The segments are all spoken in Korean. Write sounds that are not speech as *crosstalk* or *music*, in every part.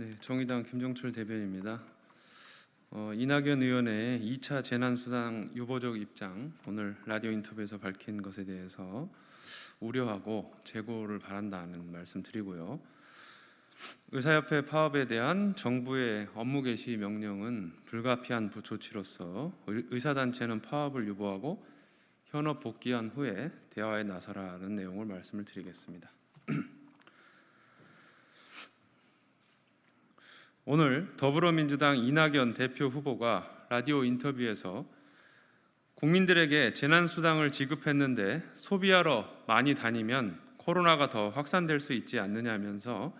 네, 정의당 김종철 대변입니다. 어, 이낙연 의원의 2차 재난수당 유보적 입장 오늘 라디오 인터뷰에서 밝힌 것에 대해서 우려하고 재고를 바란다는 말씀 드리고요. 의사협회 파업에 대한 정부의 업무 개시 명령은 불가피한 부- 조치로서 의- 의사단체는 파업을 유보하고 현업 복귀한 후에 대화에 나서라는 내용을 말씀을 드리겠습니다. *clears throat* 오늘 더불어민주당 이낙연 대표 후보가 라디오 인터뷰에서 국민들에게 재난수당을 지급했는데 소비하러 많이 다니면 코로나가 더 확산될 수 있지 않느냐면서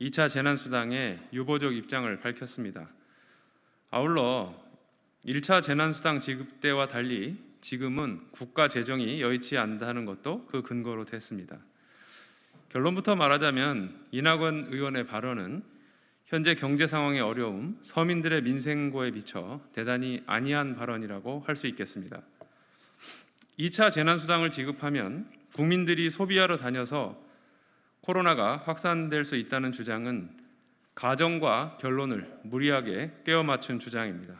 2차 재난수당의 유보적 입장을 밝혔습니다. 아울러 1차 재난수당 지급 때와 달리 지금은 국가 재정이 여의치 않다는 것도 그 근거로 됐습니다. 결론부터 말하자면 이낙연 의원의 발언은 현재 경제 상황의 어려움, 서민들의 민생고에 비춰 대단히 안이한 발언이라고 할 수 있겠습니다. 2차 재난수당을 지급하면 국민들이 소비하러 다녀서 코로나가 확산될 수 있다는 주장은 가정과 결론을 무리하게 꿰어 맞춘 주장입니다.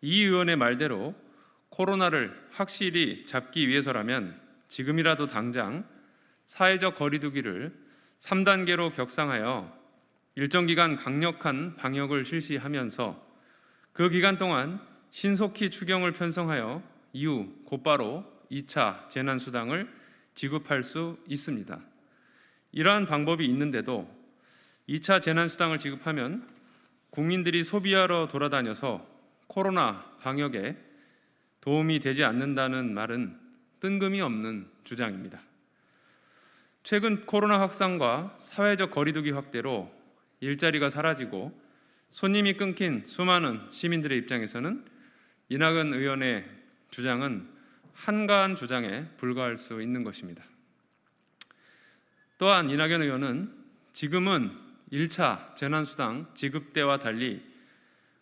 이 의원의 말대로 코로나를 확실히 잡기 위해서라면 지금이라도 당장 사회적 거리두기를 3단계로 격상하여 일정 기간 강력한 방역을 실시하면서 그 기간 동안 신속히 추경을 편성하여 이후 곧바로 2차 재난수당을 지급할 수 있습니다. 이러한 방법이 있는데도 2차 재난수당을 지급하면 국민들이 소비하러 돌아다녀서 코로나 방역에 도움이 되지 않는다는 말은 뜬금이 없는 주장입니다. 최근 코로나 확산과 사회적 거리두기 확대로 일자리가 사라지고 손님이 끊긴 수많은 시민들의 입장에서는 이낙연 의원의 주장은 한가한 주장에 불과할 수 있는 것입니다. 또한 이낙연 의원은 지금은 1차 재난수당 지급 때와 달리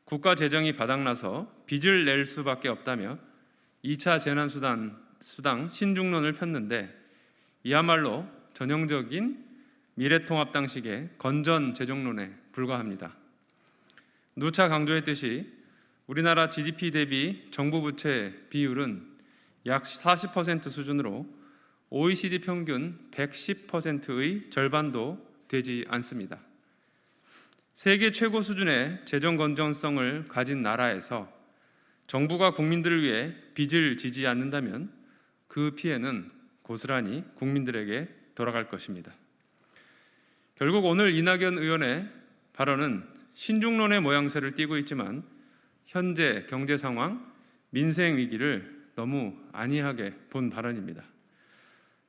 국가 재정이 바닥나서 빚을 낼 수밖에 없다며 2차 재난수당 수당 신중론을 폈는데 이야말로 전형적인 미래통합당식의 건전 재정론에 불과합니다. 누차 강조했듯이 우리나라 GDP 대비 정부 부채 비율은 약 40% 수준으로 OECD 평균 110%의 절반도 되지 않습니다. 세계 최고 수준의 재정 건전성을 가진 나라에서 정부가 국민들을 위해 빚을 지지 않는다면 그 피해는 고스란히 국민들에게 돌아갈 것입니다. 결국 오늘 이낙연 의원의 발언은 신중론의 모양새를 띠고 있지만 현재 경제 상황, 민생 위기를 너무 안이하게 본 발언입니다.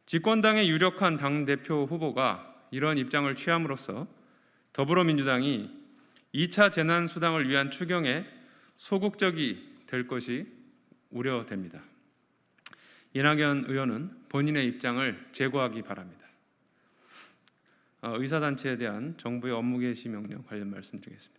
집권당의 유력한 당 대표 후보가 이런 입장을 취함으로써 더불어민주당이 2차 재난 수당을 위한 추경에 소극적이 될 것이 우려됩니다. 이낙연 의원은 본인의 입장을 제고하기 바랍니다. 어, 의사단체에 대한 정부의 업무 개시 명령 관련 말씀드리겠습니다.